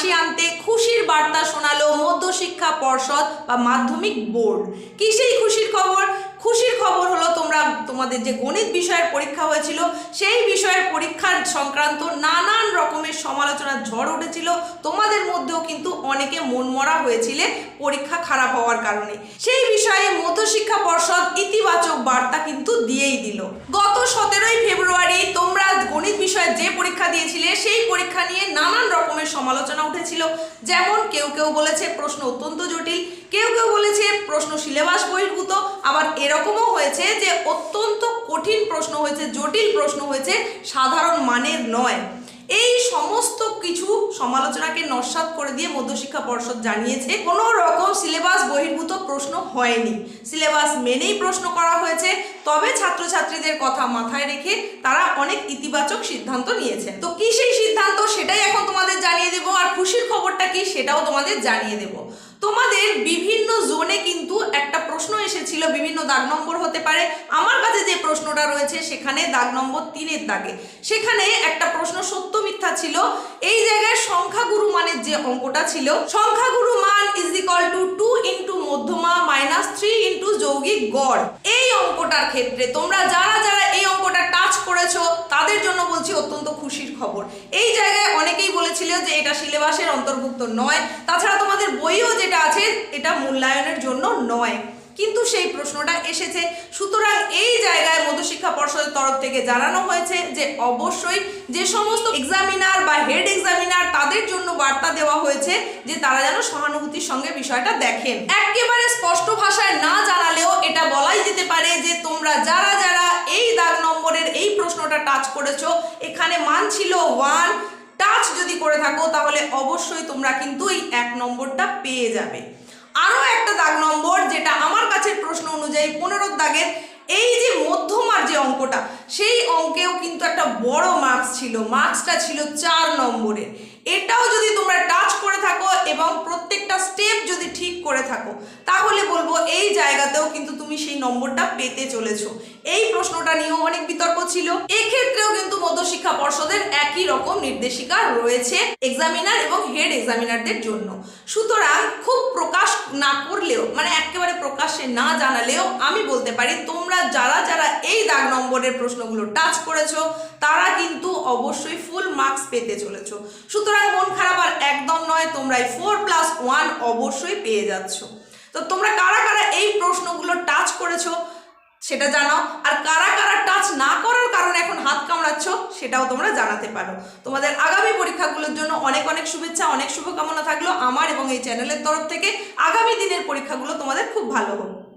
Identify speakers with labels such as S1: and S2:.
S1: হাসি আনতে খুশির বার্তা শোনালো মধ্যশিক্ষা পর্ষদ বা মাধ্যমিক বোর্ড। কি সেই খুশির খবর? খুশির খবর হলো তোমরা, তোমাদের যে গণিত বিষয়ের পরীক্ষা হয়েছিল, সেই বিষয়ের পরীক্ষার সংক্রান্ত নানান রকমের সমালোচনার ঝড় উঠেছিল। তোমাদের মধ্যেও কিন্তু অনেকে মনমরা হয়েছিলে পরীক্ষা খারাপ হওয়ার কারণে। সেই বিষয়ে মধ্যশিক্ষা পর্ষদ ইতিবাচক বার্তা কিন্তু দিয়েই দিল। গত সতেরোই ফেব্রুয়ারি তোমরা গণিত বিষয়ে যে পরীক্ষা দিয়েছিলে, সেই পরীক্ষা নিয়ে নানান রকমের সমালোচনা উঠেছিল। যেমন কেউ কেউ বলেছে প্রশ্ন অত্যন্ত জটিল, কেউ কেউ বলেছে প্রশ্ন সিলেবাস বহির্ভূত। আবার এরকমও হয়েছে যে অত্যন্ত কঠিন প্রশ্ন হয়েছে, জটিল প্রশ্ন হয়েছে, সাধারণ মানের নয়। এই সমস্ত কিছু সমালোচনাকে নস্বাত করে দিয়ে মধ্যশিক্ষা পর্ষদ জানিয়েছে। কোনো রকম সিলেবাস বহির্ভূত প্রশ্ন হয়নি। সিলেবাস মেনেই প্রশ্ন করা হয়েছে। তবে ছাত্রছাত্রীদের কথা মাথায় রেখে তারা অনেক ইতিবাচক সিদ্ধান্ত নিয়েছে তো কি সেই সিদ্ধান্ত, সেটাই এখন তোমাদের জানিয়ে দেবো। আর খুশির খবরটা কি, সেটাও তোমাদের জানিয়ে দেবো। তোমাদের বিভিন্ন জোনে কিন্তু একটা প্রশ্ন এসেছিল, বিভিন্ন দাগ নম্বর হতে পারে। আমার কাছে যে প্রশ্নটা রয়েছে সেখানে দাগ নম্বর তিনের দাগে। সেখানে একটা প্রশ্ন সত্য মিথ্যা ছিল, এই জায়গায় সংখ্যাগুরু মানের যে অঙ্কটা ছিল, সংখ্যাগুরু মান is equal to two into মধ্যমা মাইনাস থ্রি ইন্টু যৌগিক গড়। এই অঙ্কটার ক্ষেত্রে তোমরা যারা যারা এই অঙ্কটা টাচ করেছ, তাদের জন্য বলছি অত্যন্ত খুশির খবর। এই জায়গায় অনেকেই বলেছিল যে এটা সিলেবাসের অন্তর্ভুক্ত নয়, তাছাড়া তোমাদের বইও যেটা আছে, এটা মূল্যায়নের জন্য নয়। কিন্তু সেই প্রশ্নটা এসেছে। সুতরাং এই জায়গায় মধ্যশিক্ষা পর্ষদের তরফ থেকে জানানো হয়েছে যে অবশ্যই যে সমস্ত এক্সামিনার বা হেড এক্সামিনার তাদের জন্য বার্তা দেওয়া হয়েছে যে তারা যেন সহানুভূতির সঙ্গে বিষয়টা দেখেন। একেবারে স্পষ্ট ভাষায় না জানালেও এটা বলাই যেতে পারে যে তোমরা যারা যারা এই দাগ নম্বরের এই প্রশ্নটা টাচ করেছ, এখানে মান ছিল ওয়ান টাচ যদি করে থাকো তাহলে অবশ্যই তোমরা কিন্তু এই এক নম্বরটা পেয়ে যাবে। আরও একটা দাগ নম্বর যেটা আমার কাছে প্রশ্ন অনুযায়ী পনেরো দাগের এই যে মধ্যমার যে অঙ্কটা, সেই অঙ্কেও কিন্তু একটা বড় মার্কস ছিল। মার্কসটা ছিল চার নম্বরের। এটাও যদি তোমরা টাচ করে থাকো এবং প্রত্যেকটা স্টেপ যদি ঠিক করে থাকো, তাহলে বলব এই জায়গাতেও কিন্তু তুমি সেই নম্বরটা পেতে চলেছো। এই প্রশ্নটা নিয়েও অনেক বিতর্ক ছিল। এক্ষেত্রেও কিন্তু মধ্যশিক্ষা পর্ষদের একই রকম নির্দেশিকা রয়েছে এক্সামিনার এবং হেড এক্সামিনারদের জন্য। সুতরাং খুব প্রকাশ না করলেও মানে একেবারে প্রকাশ্যে না জানালেও আমি বলতে পারি, তোমরা যারা যারা এই দাগ নম্বরের প্রশ্নগুলো টাচ করেছ, তারা কিন্তু অবশ্যই ফুল মার্কস পেতে চলেছো। সুতরাং মন খারাপ আর একদম নয় তোমরা এই ফোর প্লাস ওয়ান অবশ্যই পেয়ে যাচ্ছ। তো তোমরা কারা কারা এই প্রশ্নগুলো টাচ করেছ সেটা জানাও, আর কারা কারা টাচ না হাত সেটাও তোমরা জানাতে পারো। তোমাদের আগামী পরীক্ষাগুলোর জন্য অনেক অনেক শুভেচ্ছা, অনেক শুভকামনা থাকল আমার এবং এই চ্যানেলের তরফ থেকে। আগামী দিনের পরীক্ষাগুলো তোমাদের খুব ভালো হোক।